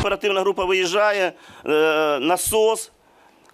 Оперативна група виїжджає, е, насос,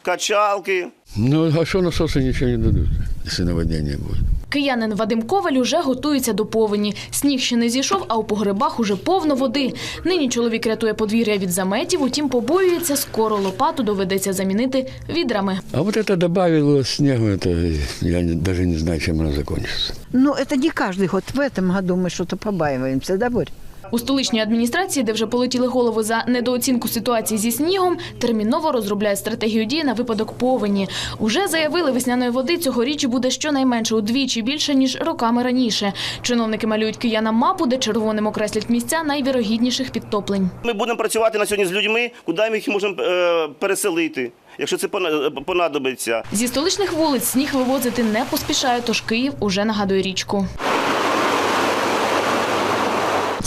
качалки. Ну, а что насосы ничего не дадут, если наводнение будет? Киянин Вадим Коваль уже готується до повені. Сніг ще не зійшов, а у погребах уже повно води. Нині чоловік рятує подвір'я від заметів, утім побоюється, скоро лопату доведеться замінити відрами. А вот это добавило снегу, это я не- даже не знаю, чем оно закончится. Ну, это не каждый год. В этом году мы что-то побаиваемся, да, Борь? У столичній адміністрації, де вже полетіли голови за недооцінку ситуації зі снігом, терміново розробляють стратегію дії на випадок повені. Уже заявили, весняної води цьогоріч буде щонайменше удвічі більше ніж роками раніше. Чиновники малюють киянам мапу, де червоним окреслять місця найвірогідніших підтоплень. Ми будемо працювати на сьогодні з людьми, куди ми їх можемо е, переселити, якщо це пона- понадобиться. Зі столичних вулиць сніг вивозити не поспішають, тож Київ уже нагадує річку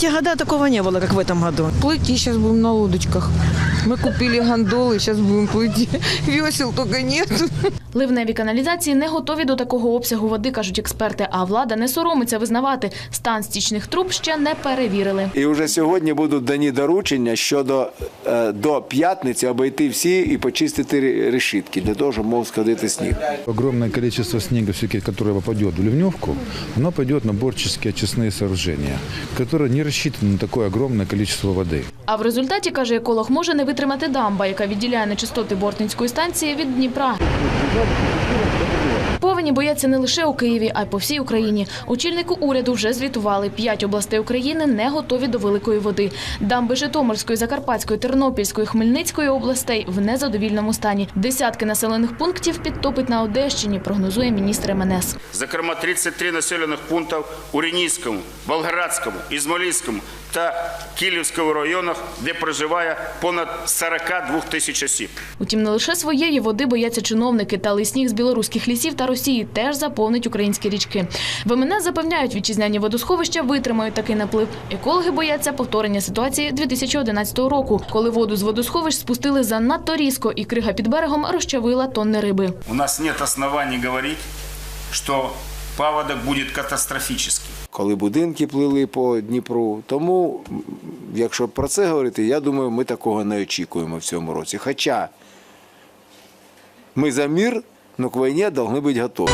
В те года такого не было, как в этом году. Плыть сейчас будем на лодочках. Мы купили гондолы, сейчас будем плыть. Весел только нет. Ливневі каналізації не готові до такого обсягу води, кажуть експерти. А влада не соромиться визнавати. Стан стічних труб ще не перевірили. І вже сьогодні будуть дані доручення щодо е, до п'ятниці обійти всі і почистити ре- решітки для того, щоб мов сходити сніг. Огромное количество снега, все-таки, которое попадет в ливневку, оно пойдет на борческие очистные сооружения, которые не рассчитаны на такое огромное количество воды. А в результаті, каже еколог, може не витримати дамба, яка відділяє нечистоти Бортницької станції від Дніпра. Повені бояться не лише у Києві, а й по всій Україні. Очільнику уряду вже звітували. П'ять областей України не готові до великої води. Дамби Житомирської, Закарпатської, Тернопільської, Хмельницької областей в незадовільному стані. Десятки населених пунктів підтопить на Одещині, прогнозує міністр МНС. Зокрема, 33 населених пунктів у Ренійському, Волгоградському, Ізмаїльському та Київському районах, де проживає понад 42 тисяч осіб. Утім, не лише своєї води бояться чиновники, та сніг з білоруських лісів та Росії теж заповнить українські річки. В МНС запевняють, вітчизняні водосховища витримають такий наплив. Екологи бояться повторення ситуації 2011 року, коли воду з водосховищ спустили занадто різко, і крига під берегом розчавила тонни риби. У нас нет оснований говорить, що паводок буде катастрофічний. Коли будинки плили по Дніпру. Тому, якщо про це говорити, я думаю, ми такого не очікуємо в цьому році. Хоча ми за мир, але к війні повинні бути готові.